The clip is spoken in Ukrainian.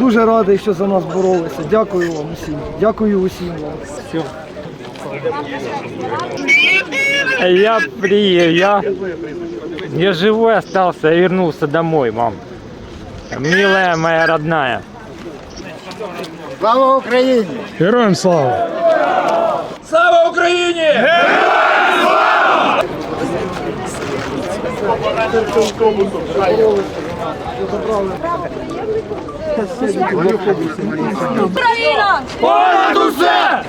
Дуже радий, що за нас боролися. Дякую вам усім. Дякую усім вам. Я приехал, я, я живой остался, я вернулся домой, мам. Милая моя родная. Слава Україні! Героям слава! Україна! Понад усе!